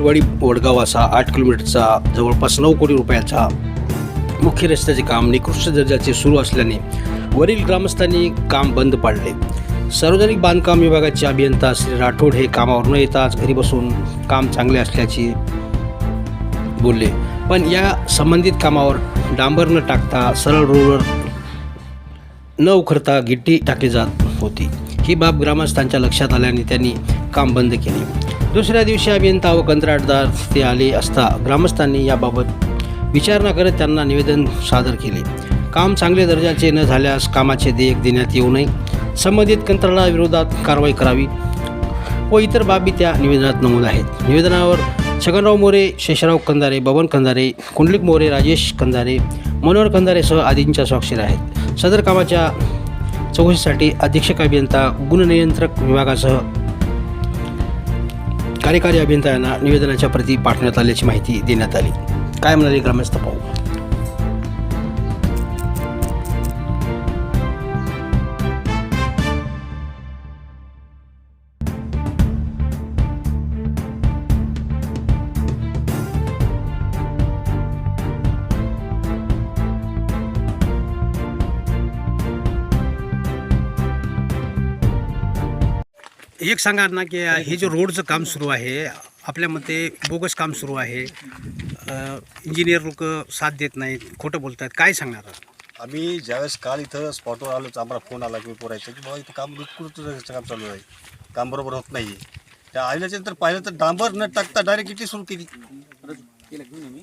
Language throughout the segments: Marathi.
वाडी वडगाव असा आठ किलोमीटरचा जवळपास नऊ कोटी रुपयाचा मुख्य रस्त्याचे काम निकृष्ट दर्जाचे सुरू असल्याने वरील ग्रामस्थांनी काम बंद पाडले. सार्वजनिक बांधकाम विभागाचे अभियंता श्री राठोड हे कामावर न येताच घरी बसून काम चांगले असल्याचे बोलले. पण या संबंधित कामावर डांबर न टाकता सरळ रोडवर न उखरता गिट्टी टाकली जात होती. ही बाब ग्रामस्थांच्या लक्षात आल्याने त्यांनी काम बंद केले. दुसऱ्या दिवशी अभियंता व कंत्राटदार ते आले असता ग्रामस्थांनी याबाबत विचारणा करत त्यांना निवेदन सादर केले. काम चांगले दर्जाचे न झाल्यास कामाचे देयक देण्यात येऊ नये. संबंधित कंत्राटाविरोधात कारवाई करावी व इतर बाबी त्या निवेदनात नमूद आहेत. निवेदनावर छगनराव मोरे शेषराव कंदारे बबन कंदारे कुंडलिक मोरे राजेश कंदारे मनोहर कंदारेसह आदींच्या स्वाक्षरी आहेत. सदर कामाच्या चौकशीसाठी अधीक्षक अभियंता गुणनियंत्रक विभागासह कार्यकारी अभियंत्यांना निवेदनाच्या प्रती पाठवण्यात आल्याची माहिती देण्यात आली. काय म्हणाले ग्रामस्थ पाहू? एक सांगा ना की हे जे रोडचं काम सुरू आहे आपल्या मते बोगस काम सुरू आहे. इंजिनियर लोक साथ देत नाहीत खोटं बोलत आहेत काय सांगणार आम्ही ज्यावेळेस काल इथं स्पॉटवर आलो तर आम्हाला फोन आला की पोरायचं की बाबा इथं काम विकृत काम चालू आहे? काम बरोबर होत नाही त्या आल्याच्यानंतर पाहिलं तर डांबर न टाकता डायरेक्ट इथे सुरू केली.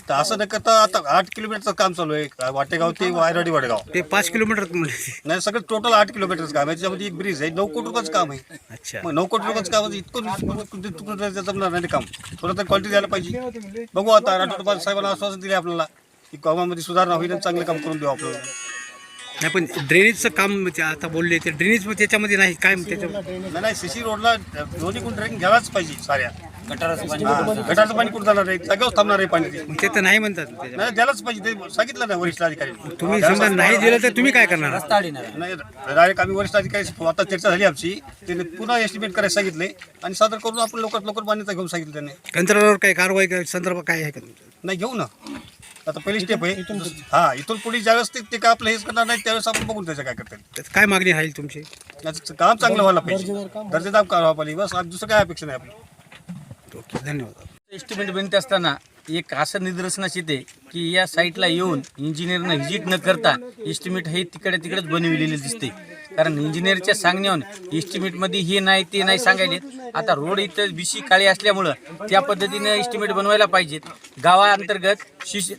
तर असं न करता आता आठ किलोमीटरचं काम चालू आहे. वाटेगाव ते वायराडी वडगाव. ते पाच किलोमीटर म्हणजे नाही सगळं टोटल आठ किलोमीटरचं काम आहे. त्याच्यामध्ये एक ब्रिज आहे. नऊ कोटी रुपयाचं काम आहे. अच्छा. मग नऊ कोटी रुपयाचं काम आहे, इतकं जमणार नाही काम. थोडं तर क्वालिटी द्यायला पाहिजे. बघू आता राठोड साहेबांना आश्वासन दिले आपल्याला की कामामध्ये सुधारणा होईल आणि चांगलं काम करून देऊ आपल्याला. नाही पण ड्रेनेजचं काम ते आता बोलले ते ड्रेनेज त्याच्यामध्ये नाही. काय त्याच्या नाही नाही सीसी रोडला दोन्ही कोण ड्रेन घ्यायलाच पाहिजे साऱ्या. गटाराचं पाणी गटाराचं पाणी कुठं जाणार आहे जागेवर थांबणार आहे पाणी ते तर नाही म्हणतात नाही द्यायलाच पाहिजे. ते सांगितलं ना वरिष्ठ अधिकारी. तुम्ही समजा नाही दिलं तर तुम्ही काय करणार? नाही डायरेक्ट आम्ही वरिष्ठ अधिकारी आता चर्चा झाली आमची. त्यांनी पुन्हा एस्टिमेट करायला सांगितले. आणि सादर करून आपण लवकरात लवकर मान्यता घेऊन सांगितलं त्यांनी. कंत्राटावर काय कारवाई काय संदर्भ काय आहे का तुमचं? नाही घेऊ ना. आता पहिली स्टेप आहे. हा इथून पुढे ज्यावेळेस ते ते काय आपलं हेच करणार नाही त्यावेळेस आपण बघून त्याचं काय करता येईल त्यात काय मागणी राहील तुमची? त्याचं काम चांगलं व्हायला पाहिजे. दर्जेदार काम व्हायला पाहिजे. बस आज दुसरं काय अपेक्षा नाही आपली. ओके धन्यवाद. एस्टिमेट बनत असताना एक असं निदर्शनास येते की या साईटला येऊन इंजिनिअरनं व्हिजिट न करता एस्टिमेट हे तिकडे तिकडेच बनविलेले दिसते. कारण इंजिनियरच्या सांगण्यावर एस्टिमेटमध्ये हे नाही ते नाही सांगायले आता रोड इथं बिशी काळी असल्यामुळं त्या पद्धतीनं एस्टिमेट बनवायला पाहिजेत. गावाअंतर्गत शिश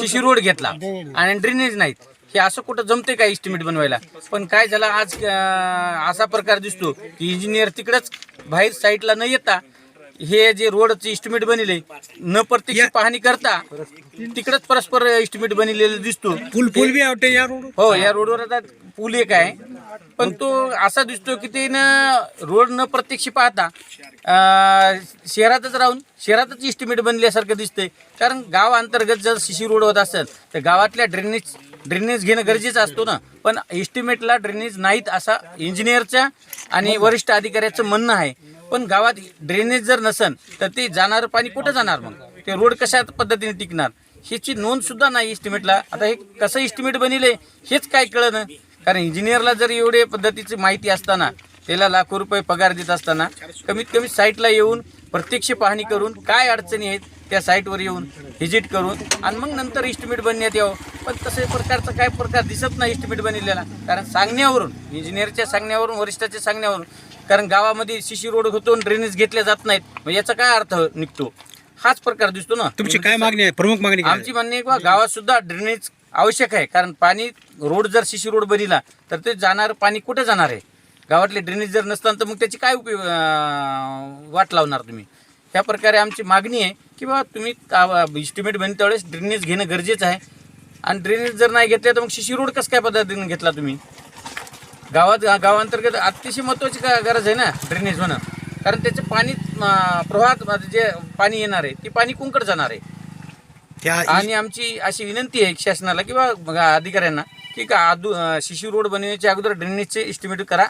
शिशी रोड घेतला आणि ड्रेनेज नाहीत. हे असं कुठं जमते का एस्टिमेट बनवायला? पण काय झालं आज असा प्रकार दिसतो की इंजिनियर तिकडंच बाहेर साईटला न येता हे जे रोडचे इस्टिमेट बनले न प्रत्यक्ष पाहणी करता तिकडच परस्पर इस्टिमेट बनलेलं दिसतो. पूल पूल बी आवटे या रोड हो या रोडवर आता पूल एक आहे. पण तो असा दिसतो की ते न रोड न प्रत्यक्ष पाहता शहरातच राहून शहरातच इस्टिमेट बनल्यासारखं दिसतंय. कारण गाव अंतर्गत जर शिशी रोड होत असेल तर गावातल्या ड्रेनेज ड्रेनेज घेणं गरजेचं असतो ना. पण एस्टिमेटला ड्रेनेज नाहीत असा इंजिनियरच्या आणि वरिष्ठ अधिकाऱ्याचं म्हणणं आहे. पण गावात ड्रेनेज जर नसन तर ते जाणारं पाणी कुठं जाणार मग? ते रोड कशा पद्धतीने टिकणार? ह्याची नोंद सुद्धा नाही इस्टिमेटला आता हे कसं इस्टिमेट बनिले हेच काय कळलं कारण इंजिनियरला जर एवढे पद्धतीची माहिती असताना त्याला लाखो रुपये पगार देत असताना कमीत कमी साईटला येऊन प्रत्यक्ष पाहणी करून काय अडचणी आहेत त्या साईटवर येऊन व्हिजिट करून आणि मग नंतर इस्टिमेट बनण्यात यावं. पण तसे प्रकारचा काय प्रकार दिसत नाही इस्टिमेट बनलेला. कारण सांगण्यावरून इंजिनियरच्या सांगण्यावरून वरिष्ठाच्या सांगण्यावरून कारण गावामध्ये शिशी रोड होतो ड्रेनेज घेतल्या जात नाहीत. मग याचा काय अर्थ निघतो? हाच प्रकार दिसतो ना. तुमची काय मागणी आहे? प्रमुख मागणी काय? आमची म्हणणे गावात सुद्धा ड्रेनेज आवश्यक आहे. कारण पाणी रोड जर शिशी रोड बनला तर ते जाणार पाणी कुठे जाणार आहे? गावातले ड्रेनेज जर नसताना तर मग त्याची काय उपयोग अं, वाट लावणार तुम्ही? त्या प्रकारे आमची मागणी आहे की बा तुम्ही इस्टिमेट बनते वेळेस ड्रेनेज घेणं गरजेचं आहे. आणि ड्रेनेज जर नाही घेतले तर मग शिशी रोड कसं काय पद्धतीने घेतला तुम्ही? गावात गावांतर्गत अतिशय महत्त्वाची का गरज आहे ना ड्रेनेज होणं कारण त्याचे पाणी प्रवाहात जे पाणी येणार आहे ते पाणी कुंकड जाणार आहे. आणि आमची अशी विनंती आहे शासनाला किंवा अधिकाऱ्यांना की का शिशु रोड बनवण्याच्या अगोदर ड्रेनेजचे एस्टिमेट करा.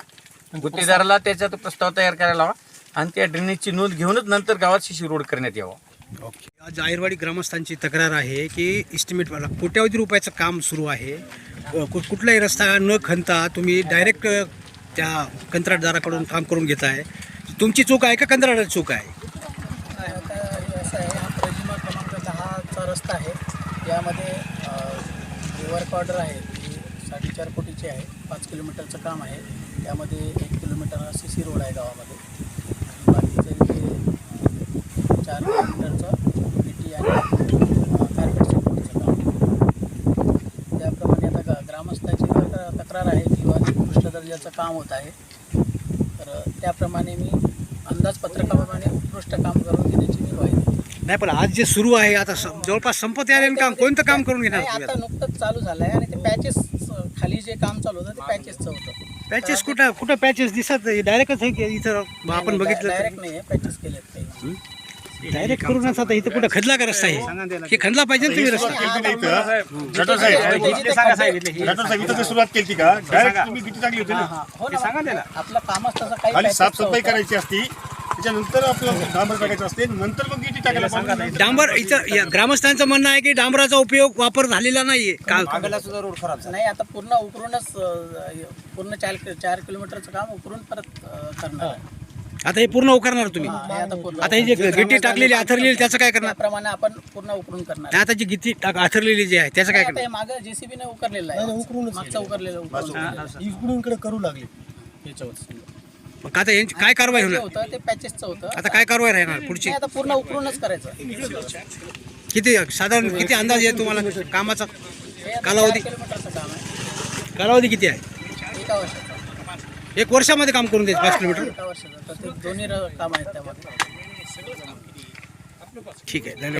गुत्तेदाराला त्याच्यात प्रस्ताव तयार करायला हवा आणि त्या ड्रेनेजची नोंद घेऊनच नंतर गावात शिशु रोड करण्यात यावा. ओके. आज आयरवाडी ग्रामस्थांची तक्रार आहे की इस्टिमेटवाला कोट्यावधी रुपयाचं काम सुरू आहे. कु- कुठलाही रस्ता न खणता तुम्ही डायरेक्ट त्या कंत्राटदाराकडून काम करून घेताय. तुमची चूक आहे का कंत्राटाची चूक आहे? रस्ता आहे. यामध्ये अ, वर्क ऑर्डर आहे ती साडेचार कोटीची आहे पाच किलोमीटरचं काम आहे. त्यामध्ये एक किलोमीटर सी सी रोड आहे गावामध्ये बाकीचं इथे चार किलोमीटरचं टी आणि कार्पेट सपोर्टचं काम त्याप्रमाणे आता ग ग्रामस्थाची तक्रार तक्रार आहे किंवा उत्कृष्ट दर्जाचं काम होत आहे. तर त्याप्रमाणे मी अंदाजपत्रकाप्रमाणे उत्कृष्ट काम करून घेण्याची मी ग्वाही. नाही पण आज जे सुरू आहे आता स- जवळपास संपत आलेलं काम कोणतं काम करून घेणार नाही, तुम्ही आता नुकतंच चालू झालं आहे आणि ते पॅचेस खाली जे काम चालू होतं ते पॅचेसचं होतं. पॅचेस कुठं कुठं पॅचेस दिसत? डायरेक्टच आहे की इथं आपण बघितलं डायरेक्ट नाही आहे पॅचेस केलेत काही डायरेक्ट करूनच आता इथं कुठं खदला का रस्ता आहे? हे खणला पाहिजे ना तुम्ही रस्ता. डॉक्टर साहेब डॉक्टर साहेब इथं सुरुवात केली का? डायरेक्ट तुम्ही किती टाकली होती हा, ना हा. ना, आपलं कामच तसं काही खाली patches चं साफसफाई. करायची असती त्याच्यानंतर आपलं डांबर टाकायचं असते नंतर मग किती टाकायला पाहिजे. डांबर इथं या ग्रामस्थांचं म्हणणं आहे की डांबराचा उपयोग वापर झालेला नाहीये. का नाही आता पूर्ण उकरूनच अं, पूर्ण चार चार किलोमीटरचं काम उकरून परत अं, करणार आहे. आता हे पूर्ण उकारणार तुम्ही. हा, आता पूर्ण आता हे जे गिट्टी टाकलेली आथरलेली त्याचं काय करणार? त्याप्रमाणे आपण पूर्ण उकरून करणार. आता जी गिट्टी टाक आथरलेली जी आहे त्याचं काय आता करणार? हे मागं जेसीबीने उकरलेलं आहे. मागचं उकरलेलं उकरून इकडून इकडे करू लागले. मग आता यांची काय कारवाई जे होणार? होतं ते पॅचेसचं होतं. आता काय कारवाई राहणार पुढची? आता पूर्ण उकरूनच करायचं. किती साधारण किती अंदाज आहे तुम्हाला? कामाचा? हे आता कालावधी? चार किलोमीटरचं काम आहे. कालावधी किती आहे? एका वर्षाचं एक वर्षामध्ये काम करून द्यायचं पाच किलोमीटर? दोन्ही र- काम आहेत त्यामध्ये. ठीक आहे धन्यवाद.